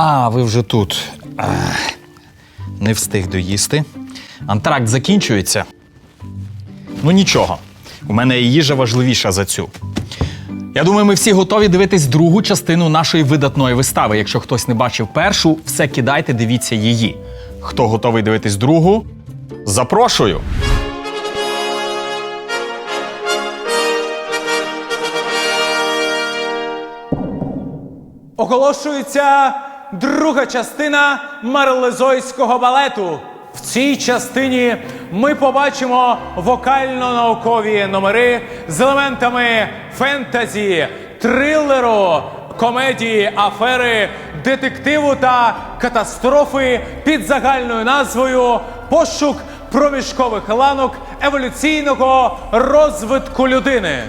А, ви вже тут. Ах, не встиг доїсти. Антракт закінчується. Ну нічого. У мене їжа важливіша за цю. Я думаю, ми всі готові дивитись другу частину нашої видатної вистави. Якщо хтось не бачив першу, все кидайте, дивіться її. Хто готовий дивитись другу? Запрошую! Оголошується друга частина марлезойського балету. В цій частині ми побачимо вокально-наукові номери з елементами фентезі, трилеру, комедії, афери, детективу та катастрофи під загальною назвою Пошук проміжкових ланок еволюційного розвитку людини.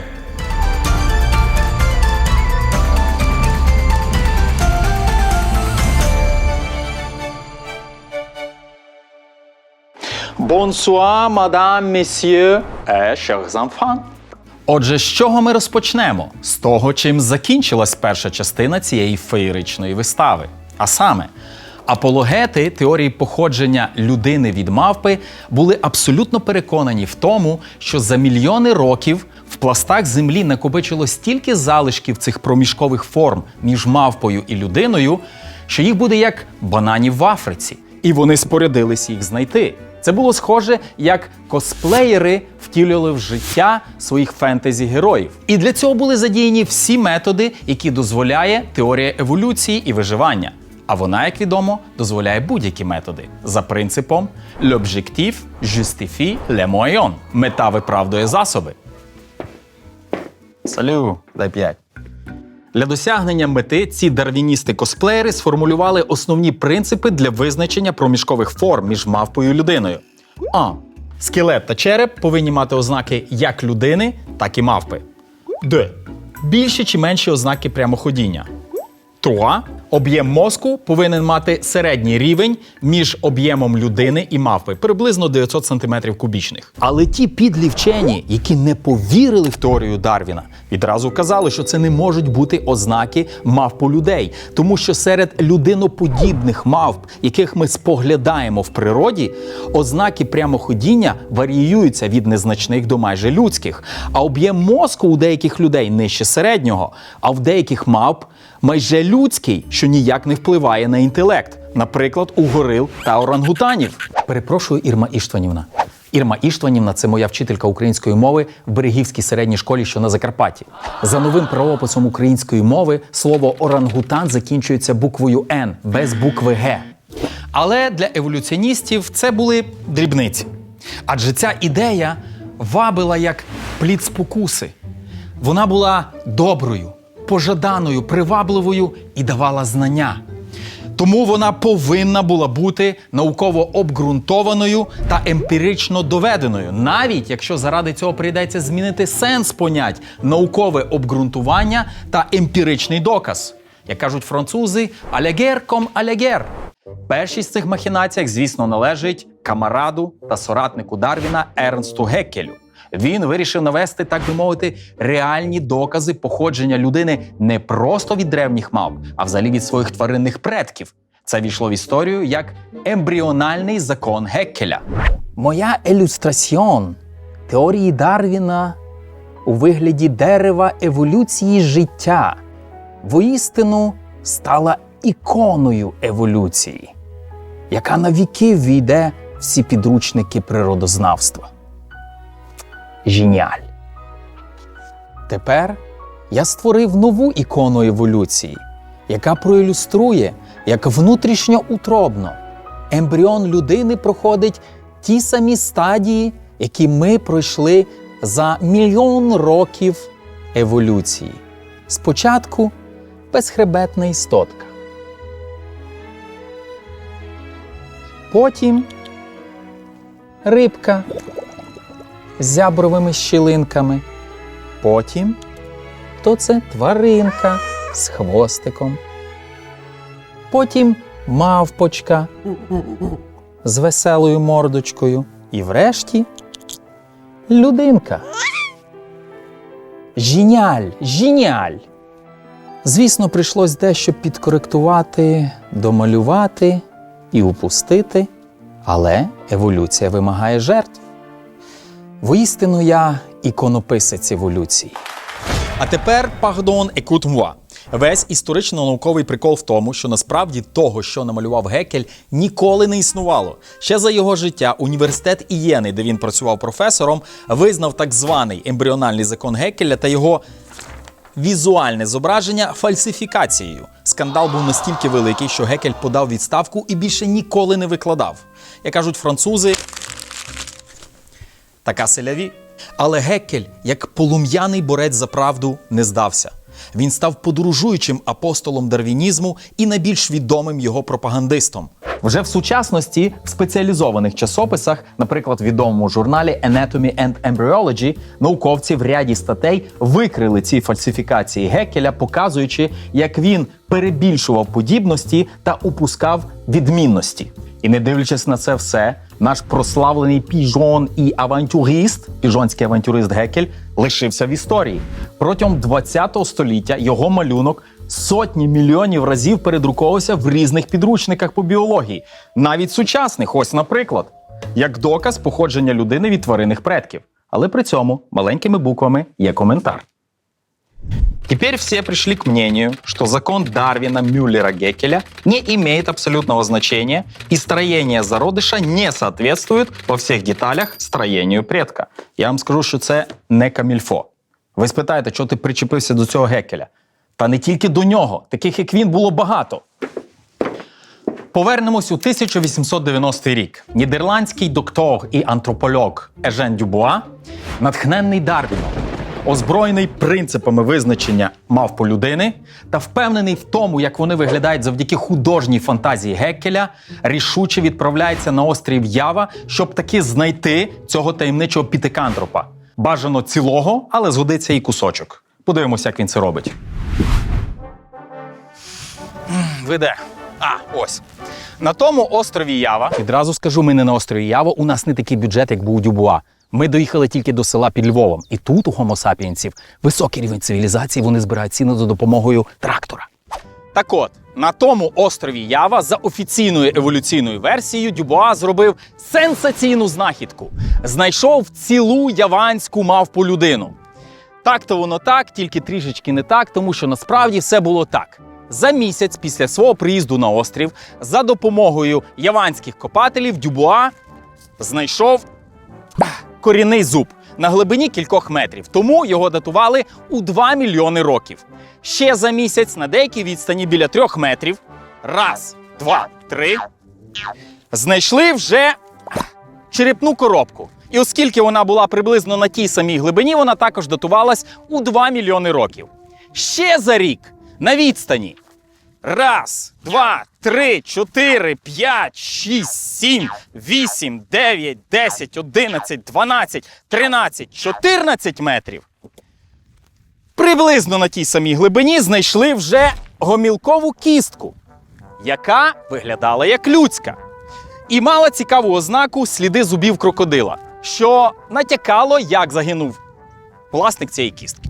Bonsoir, madame, messieurs et chers. Отже, з чого ми розпочнемо? З того, чим закінчилась перша частина цієї феєричної вистави. А саме, апологети теорії походження людини від мавпи були абсолютно переконані в тому, що за мільйони років в пластах землі накопичило стільки залишків цих проміжкових форм між мавпою і людиною, що їх буде як бананів в Африці. І вони спорядились їх знайти. Це було схоже, як косплеєри втілювали в життя своїх фентезі-героїв. І для цього були задіяні всі методи, які дозволяє теорія еволюції і виживання. А вона, як відомо, дозволяє будь-які методи за принципом l'objectif justifie les moyens. Мета виправдує засоби. Салю, дай п'ять. Для досягнення мети ці дарвіністи-косплеєри сформулювали основні принципи для визначення проміжкових форм між мавпою і людиною. А. Скелет та череп повинні мати ознаки як людини, так і мавпи. Д. Більші чи менші ознаки прямоходіння. Труа. Об'єм мозку повинен мати середній рівень між об'ємом людини і мавпи, приблизно 900 см кубічних. Але ті підлі вчені, які не повірили в теорію Дарвіна, відразу казали, що це не можуть бути ознаки мавпу людей, тому що серед людиноподібних мавп, яких ми споглядаємо в природі, ознаки прямоходіння варіюються від незначних до майже людських. А об'єм мозку у деяких людей нижче середнього, а в деяких мавп майже людський, що ніяк не впливає на інтелект, наприклад, у горил та орангутанів. Перепрошую, Ірма Іштванівна. Ірма Іштванівна це моя вчителька української мови в Берегівській середній школі, що на Закарпатті. За новим правописом української мови слово орангутан закінчується буквою Н без букви Г. Але для еволюціоністів це були дрібниці. Адже ця ідея вабила як плід спокуси. Вона була доброю, пожаданою, привабливою і давала знання. Тому вона повинна була бути науково обґрунтованою та емпірично доведеною, навіть якщо заради цього прийдеться змінити сенс понять наукове обґрунтування та емпіричний доказ. Як кажуть французи, алягер ком алягер. Першість з цих махінацій, звісно, належить камараду та соратнику Дарвіна Ернсту Геккелю. Він вирішив навести, так би мовити, реальні докази походження людини не просто від древніх мав, а взагалі від своїх тваринних предків. Це війшло в історію як ембріональний закон Геккеля. Моя ілюстраціон теорії Дарвіна у вигляді дерева еволюції життя воістину стала іконою еволюції, яка на віки війде всі підручники природознавства. Женіаль. Тепер я створив нову ікону еволюції, яка проілюструє, як внутрішньоутробно ембріон людини проходить ті самі стадії, які ми пройшли за мільйон років еволюції. Спочатку безхребетна істотка. Потім рибка зябровими щілинками. Потім то це тваринка з хвостиком. Потім мавпочка з веселою мордочкою. І врешті людинка. Жініаль, жініаль. Звісно, прийшлось дещо підкоректувати, домалювати і упустити, але еволюція вимагає жертв. Воістину я іконописець еволюції. А тепер, пардон, екут муа. Весь історично-науковий прикол в тому, що насправді того, що намалював Гекель, ніколи не існувало. Ще за його життя університет Ієни, де він працював професором, визнав так званий ембріональний закон Гекеля та його візуальне зображення фальсифікацією. Скандал був настільки великий, що Гекель подав відставку і більше ніколи не викладав. Як кажуть французи, така селяві. Але Геккель, як полум'яний борець за правду, не здався. Він став подорожуючим апостолом дарвінізму і найбільш відомим його пропагандистом. Вже в сучасності в спеціалізованих часописах, наприклад, відомому журналі Anatomy and Embryology, науковці в ряді статей викрили ці фальсифікації Геккеля, показуючи, як він перебільшував подібності та упускав відмінності. І не дивлячись на це все, наш прославлений піжон і авантюрист, піжонський авантюрист Гекель, лишився в історії. Протягом 20 століття його малюнок сотні мільйонів разів передруковувався в різних підручниках по біології, навіть сучасних, ось, наприклад, як доказ походження людини від тваринних предків. Але при цьому маленькими буквами є коментар. Теперь все пришли к мнению, что закон Дарвина Мюллера-Геккеля не имеет абсолютного значения, и строение зародыша не соответствует во всех деталях строению предка. Я вам скажу, що це не камільфо. Ви спитаєте, чого ти причепився до цього Геккеля? Та не тільки до нього, таких як він було багато. Повернемось у 1890 рік. Нідерландський доктор і антрополог Ежен Дюбуа, натхненний Дарвіном, озброєний принципами визначення мавпу людини та впевнений в тому, як вони виглядають завдяки художній фантазії Геккеля, рішуче відправляється на острів Ява, щоб таки знайти цього таємничого пітикантропа. Бажано цілого, але згодиться і кусочок. Подивимося, як він це робить. Ви? А, ось. На тому острові Ява. Відразу скажу, ми не на острові Ява. У нас не такий бюджет, як був Дюбуа. Ми доїхали тільки до села під Львовом. І тут у Homo високий рівень цивілізації, вони збирають ціну за допомогою трактора. Так от, на тому острові Ява за офіційною еволюційною версією Дюбуа зробив сенсаційну знахідку. Знайшов цілу яванську мавпу людину. Так то воно так, тільки трішечки не так, тому що насправді все було так. За місяць після свого приїзду на острів, за допомогою яванських копателів, Дюбуа знайшов корінний зуб на глибині кількох метрів. Тому його датували у 2 мільйони років. Ще за місяць на деякій відстані біля трьох метрів. Раз, два, три. Знайшли вже черепну коробку. І оскільки вона була приблизно на тій самій глибині, вона також датувалась у 2 мільйони років. Ще за рік на відстані. Раз, два, три, чотири, п'ять, шість, сім, вісім, дев'ять, десять, одинадцять, дванадцять, тринадцять, чотирнадцять метрів. Приблизно на тій самій глибині знайшли вже гомілкову кістку, яка виглядала як людська і мала цікаву ознаку сліди зубів крокодила, що натякало, як загинув власник цієї кістки.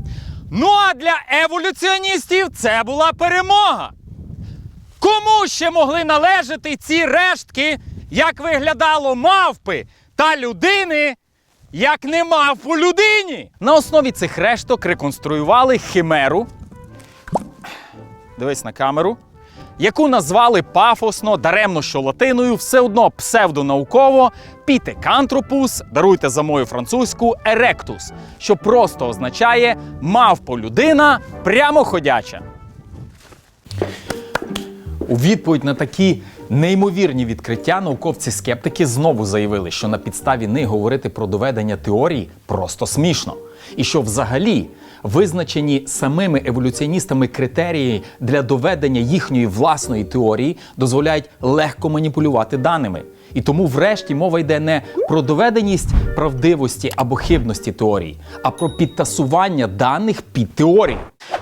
Ну а для еволюціоністів це була перемога. Кому ще могли належати ці рештки, як виглядало мавпи та людини, як не мавпу людині? На основі цих решток реконструювали химеру. Дивись на камеру яку назвали пафосно, даремно що латиною, все одно псевдонауково пітекантропус, даруйте за мою французьку, еректус, що просто означає мавпо-людина прямоходяча. У відповідь на такі неймовірні відкриття науковці-скептики знову заявили, що на підставі них говорити про доведення теорії просто смішно. І що взагалі визначені самими еволюціоністами критерії для доведення їхньої власної теорії дозволяють легко маніпулювати даними. І тому, врешті, мова йде не про доведеність правдивості або хибності теорії, а про підтасування даних під теорію.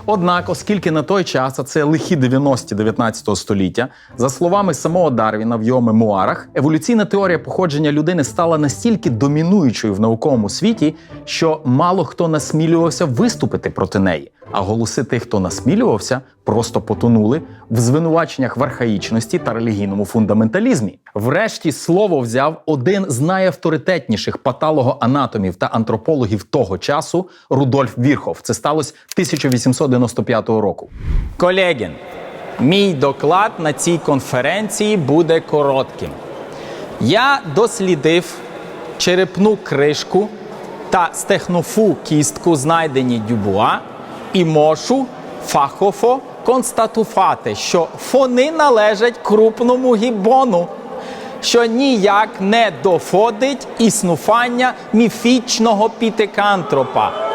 Однак, оскільки на той час, а це лихі 90-ті 19 століття, за словами самого Дарвіна в його мемуарах, еволюційна теорія походження людини стала настільки домінуючою в науковому світі, що мало хто насмілювався виступити проти неї. А голоси тих, хто насмілювався, просто потонули в звинуваченнях в архаїчності та релігійному фундаменталізмі. Врешті слово взяв один з найавторитетніших патологоанатомів та антропологів того часу Рудольф Вірхов. Це сталося 1895 року. Колегін, мій доклад на цій конференції буде коротким. Я дослідив черепну кришку та стехнофу кістку, знайдені Дюбуа, і можу фахово констатувати, що вони належать крупному гібону, що ніяк не доходить існування міфічного пітекантропа.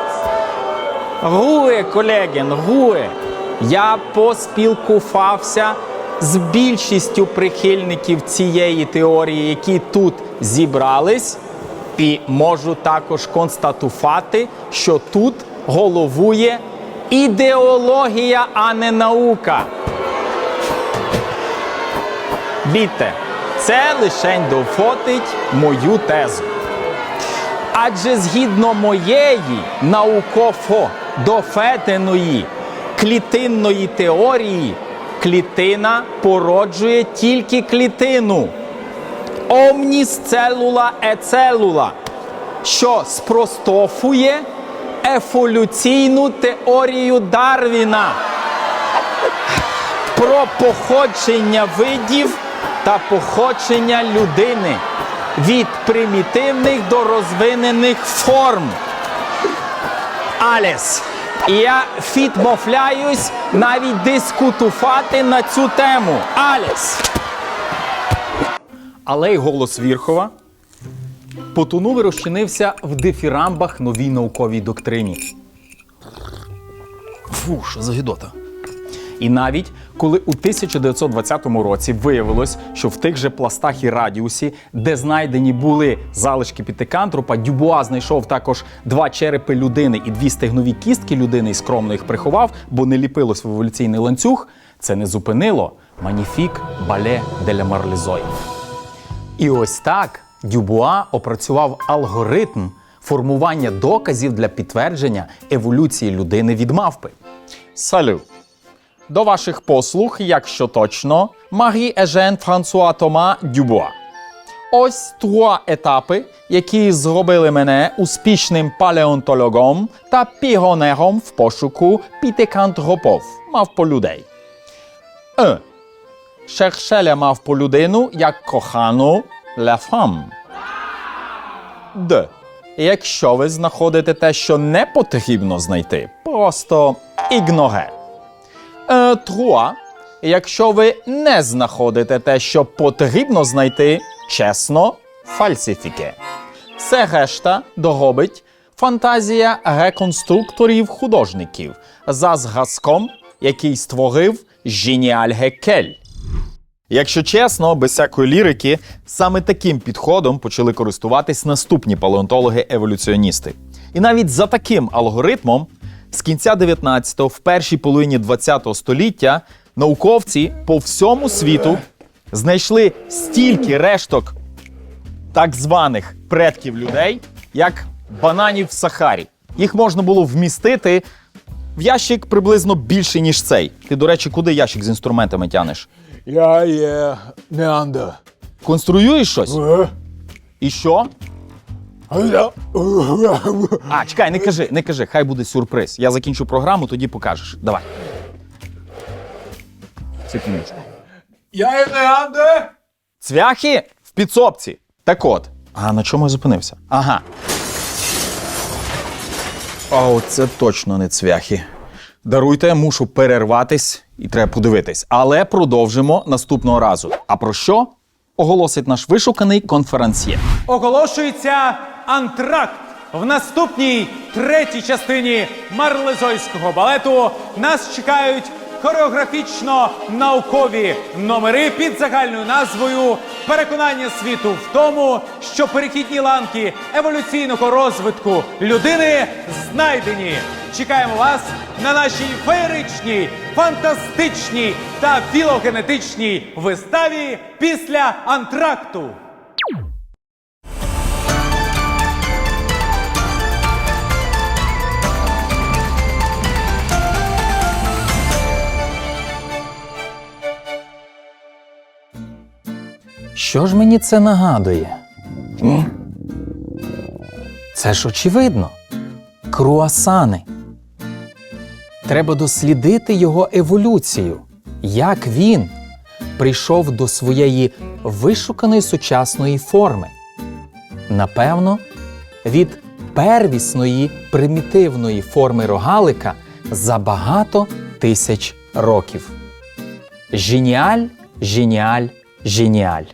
Гуе, колеги, гуе. Я поспілкувався з більшістю прихильників цієї теорії, які тут зібрались, і можу також констатувати, що тут головує ідеологія, а не наука. Бійте, це лишень доводить мою тезу. Адже згідно моєї науково дофетеної клітинної теорії, клітина породжує тільки клітину. Омніс целула е що спростофує еволюційну теорію Дарвіна про походження видів та походження людини від примітивних до розвинених форм. Алес. І я відмовляюсь навіть дискутувати на цю тему. Аліс. Але й голос Вірхова потонув і розчинився в дифірамбах новій науковій доктрині. Фу, що за гідота. І навіть коли у 1920 році виявилось, що в тих же пластах і радіусі, де знайдені були залишки пітекантропа, Дюбуа знайшов також два черепи людини і дві стегнові кістки людини і скромно їх приховав, бо не ліпилось в еволюційний ланцюг. Це не зупинило маніфік бале деля Марлізой. І ось так Дюбуа опрацював алгоритм формування доказів для підтвердження еволюції людини від мавпи. Салю. До ваших послуг, якщо точно, Марі Ежен Франсуа Тома Дюбуа. Ось два етапи, які зробили мене успішним палеонтологом та піонером в пошуку пітекантропов, мавполюдей. Е. Шершеля мавполюдину як кохану femme. Д. Якщо ви знаходите те, що не потрібно знайти, просто ігноре. Е, Труа. Якщо ви не знаходите те, що потрібно знайти, чесно, фальсифіке. Все решта доробить фантазія реконструкторів-художників за зразком, який створив Женіаль Гекель. Якщо чесно, без всякої лірики, саме таким підходом почали користуватись наступні палеонтологи-еволюціоністи. І навіть за таким алгоритмом з кінця 19-го, в першій половині 20-го століття науковці по всьому світу знайшли стільки решток так званих предків людей, як бананів в Сахарі. Їх можна було вмістити в ящик приблизно більший, ніж цей. Ти, до речі, куди ящик з інструментами тянеш? Я є Неандер. Конструюєш щось? І що? А, чекай, не кажи, не кажи, хай буде сюрприз. Я закінчу програму, тоді покажеш. Давай. Секундочку. Я є Неандер. Цвяхи в підсобці. Так от. А на чому я зупинився? Ага. О, це точно не цвяхи. Даруйте, мушу перерватись і треба подивитись. Але продовжимо наступного разу. А про що? Оголосить наш вишуканий конференціє. Оголошується антракт. В наступній третій частині марлезойського балету нас чекають хореографічно-наукові номери під загальною назвою Переконання світу в тому, що перехідні ланки еволюційного розвитку людини знайдені. чекаємо вас на нашій феєричній, фантастичній та філогенетичній виставі після антракту. Що ж мені це нагадує? Це ж очевидно. Круасани. Треба дослідити його еволюцію, як він прийшов до своєї вишуканої сучасної форми. Напевно, від первісної примітивної форми рогалика за багато тисяч років. Женіаль, женіаль, женіаль.